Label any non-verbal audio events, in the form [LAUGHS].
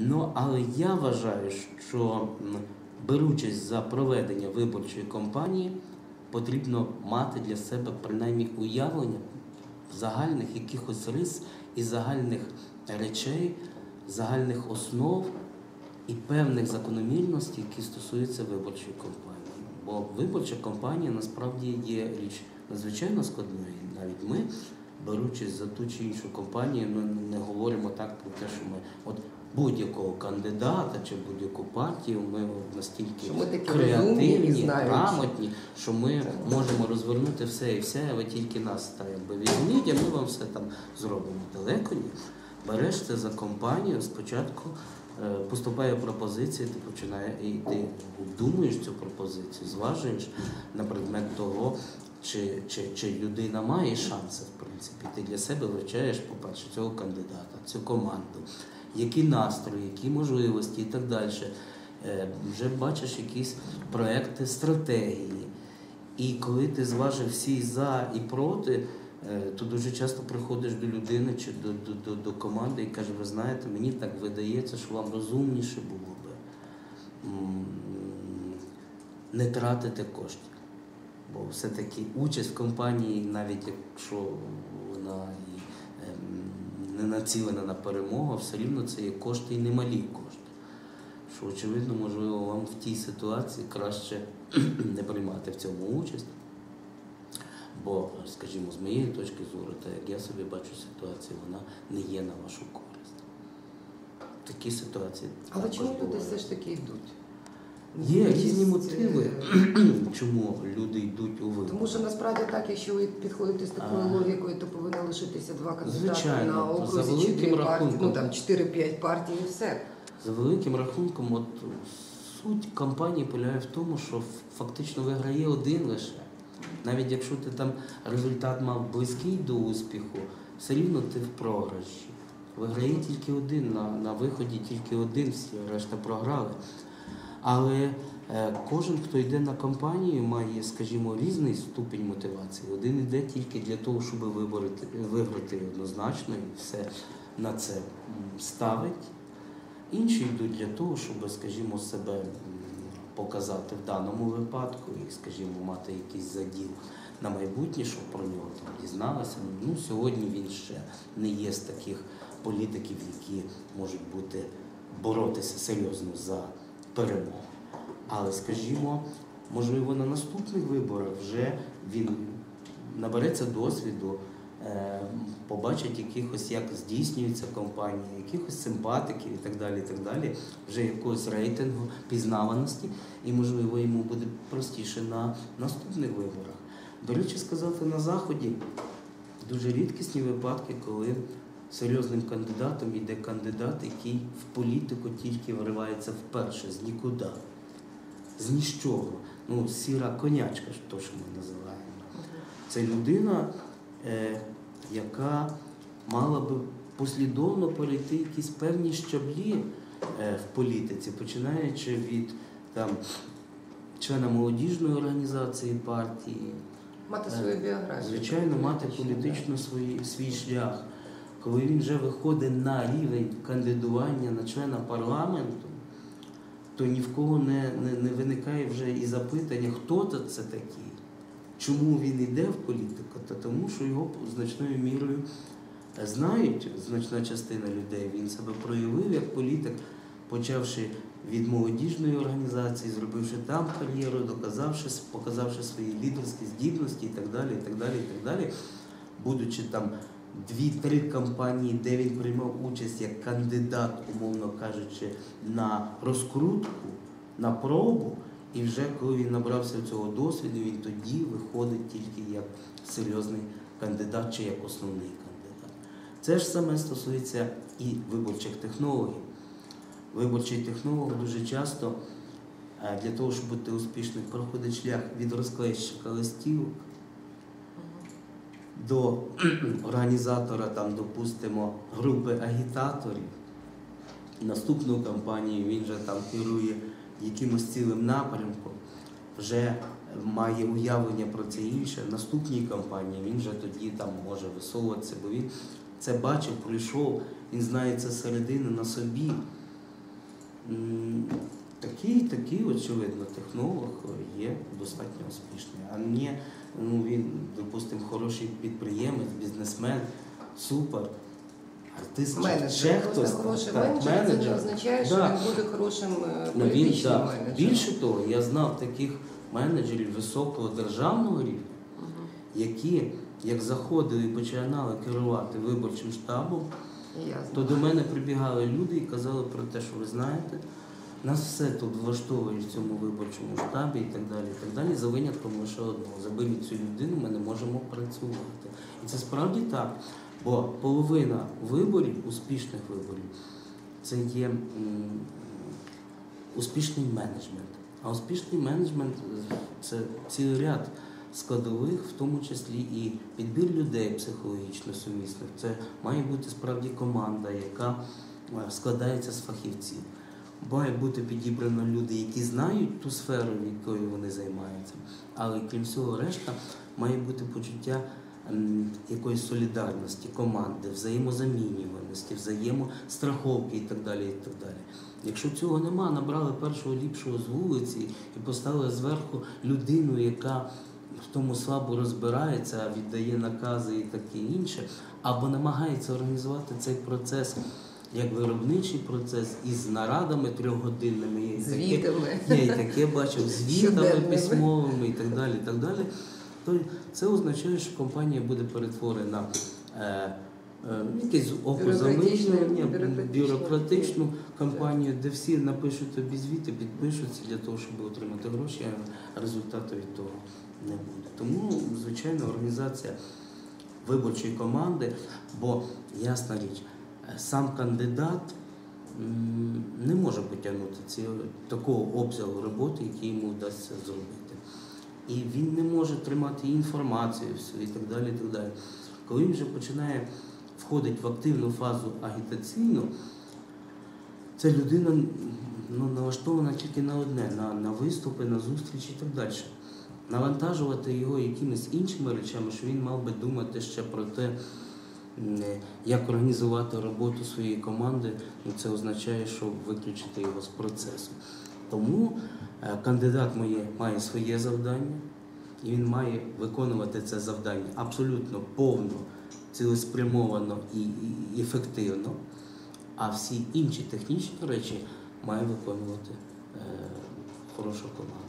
Ну, але я вважаю, що беручись за проведення виборчої кампанії, потрібно мати для себе принаймні уявлення загальних якихось рис і загальних речей, загальних основ і певних закономірностей, які стосуються виборчої кампанії. Бо виборча кампанія насправді є річ надзвичайно складною. Навіть ми, беручись за ту чи іншу кампанію, ми не говоримо так про те, що ми от будь-якого кандидата чи будь-яку партію ми настільки Що ми такі креативні, грамотні, що ми можемо розвернути все і все, а ви тільки нас та якби візьміть, а ми вам все там зробимо. Далеко ні. Береш це за компанію, спочатку е, поступає пропозиція, ти починає і ти обдумуєш цю пропозицію, зважуєш на предмет того, чи, чи, чи людина має шанси, в принципі. Ти для себе вивчаєш, по-перше, цього кандидата, цю команду, які настрої, які можливості і так далі. Е, Вже бачиш якісь проекти, стратегії. І коли ти зважив всі за і проти, е, то дуже часто приходиш до людини чи до, до, до, до команди і каже, ви знаєте, мені так видається, що вам розумніше було би не тратити коштів. Бо все-таки участь в компанії, навіть якщо вона не націлена на перемогу, все рівно це є кошти і немалі кошти. Що, очевидно, можливо, вам в тій ситуації краще [CLEARS THROAT] не приймати в цьому участь. Бо, скажімо, з моєї точки зору, та як я собі бачу ситуацію, вона не є на вашу користь. Такі ситуації. Але чому люди все ж таки йдуть? Є різні мотиви, [CLEARS THROAT] чому люди йдуть у вибори. Тому що насправді так, якщо ви підходите з такою А. логікою, то повинно лишитися два кандидати на окрузі дві партії, ну там 4-5 партій і все. За великим рахунком, от суть кампанії полягає в тому, що фактично виграє один лише. Навіть якщо ти там результат мав близький до успіху, все рівно ти в програші. Виграє тільки один, на, на виході тільки один, всі решта програли. Але е, кожен, хто йде на кампанію, має, скажімо, різний ступінь мотивації. Один йде тільки для того, щоб виборити, виграти однозначно і все на це ставить. Інші йдуть для того, щоб, скажімо, себе показати в даному випадку і, скажімо, мати якийсь заділ на майбутнє, щоб про нього там дізналися. Ну, сьогодні він ще не є з таких політиків, які можуть бути боротися серйозно за перемогу. Але, скажімо, можливо, на наступних виборах вже він набереться досвіду, е, побачить якихось, як здійснюється компанія, якихось симпатиків і так далі, і так далі, вже якогось рейтингу, пізнаваності, і, можливо, йому буде простіше на наступних виборах. До речі, сказати на Заході дуже рідкісні випадки, коли серйозним кандидатом йде кандидат, який в політику тільки вривається вперше, з нікуди, з нічого. Ну, сіра конячка, то, що ми називаємо. Це людина, е, яка мала би послідовно перейти якісь певні щаблі е, в політиці, починаючи від там, члена молодіжної організації партії, Мати Е, свою біографію. звичайно, мати політично свої, свій шлях. Коли він вже виходить на рівень кандидування на члена парламенту, то ні в кого не, не, не виникає вже і запитання, хто то це такий, чому він йде в політику, та тому, що його значною мірою знають значна частина людей. Він себе проявив як політик, почавши від молодіжної організації, зробивши там кар'єру, доказавши, показавши свої лідерські здібності і так далі, і так далі, і так далі, будучи там дві-три кампанії, де він приймав участь як кандидат, умовно кажучи, на розкрутку, на пробу. І вже коли він набрався цього досвіду, він тоді виходить тільки як серйозний кандидат чи як основний кандидат. Це ж саме стосується і виборчих технологій. Виборчий технолог дуже часто е, для того, щоб бути успішним, проходить шлях від розклейщика листівок до [CLEARS THROAT] організатора, там, допустимо, групи агітаторів. Наступну кампанію він вже там керує якимось цілим напрямком, вже має уявлення про це інше. В наступній кампанії він вже тоді там може висовуватися, бо він це бачив, пройшов, він знає це середини на собі. Такий, такий, очевидно, технолог є достатньо успішний. А не ну, він, допустимо, хороший підприємець, бізнесмен, супер. Артист Менеджер. ще хтось. хороший так, менеджер, це не означає, що Да. він буде хорошим е, Ну, він, да. менеджером. Більше того, я знав таких менеджерів високого державного рівня, Мгм. які, як заходили і починали керувати виборчим штабом, Я то знаю. до мене прибігали люди і казали про те, що ви знаєте, нас все тут влаштовує в цьому виборчому штабі і так далі. І так далі, за винятком лише одного. Заберіть цю людину, ми не можемо працювати. І це справді так. Бо половина виборів, успішних виборів, це є м, успішний менеджмент. А успішний менеджмент це цілий ряд складових, в тому числі і підбір людей психологічно сумісних. Це має бути справді команда, яка е, складається з фахівців. Має бути підібрано люди, які знають ту сферу, якою вони займаються. Але крім всього, решта має бути почуття якоїсь солідарності, команди, взаємозамінюваності, взаємостраховки і так далі. І так далі. Якщо цього нема, набрали першого ліпшого з вулиці і поставили зверху людину, яка в тому слабо розбирається, віддає накази і таке інше, або намагається організувати цей процес як виробничий процес із нарадами трьохгодинними. Я і таке- Звітами. я і таке бачив [LAUGHS] звітами письмовими і так далі. І так далі. То це означає, що компанія буде перетворена е, е, якесь око Бюрократичне- замилювання, бюрократичне. бюрократичну компанію, де всі напишуть тобі звіти, підпишуться для того, щоб отримати гроші, а результату від того не буде. Тому, звичайно, організація виборчої команди, бо ясна річ, сам кандидат не може потягнути ці, такого обсягу роботи, який йому вдасться зробити. І він не може тримати інформацію всю і так далі. І так далі. Коли він вже починає входити в активну фазу агітаційну, ця людина ну, налаштована тільки на одне, на, на виступи, на зустрічі і так далі. Навантажувати його якимись іншими речами, що він мав би думати ще про те, як організувати роботу своєї команди, ну, це означає, що виключити його з процесу. Тому е, кандидат має своє завдання, і він має виконувати це завдання абсолютно повно, цілеспрямовано і ефективно. А всі інші технічні речі має виконувати е, хороша команда.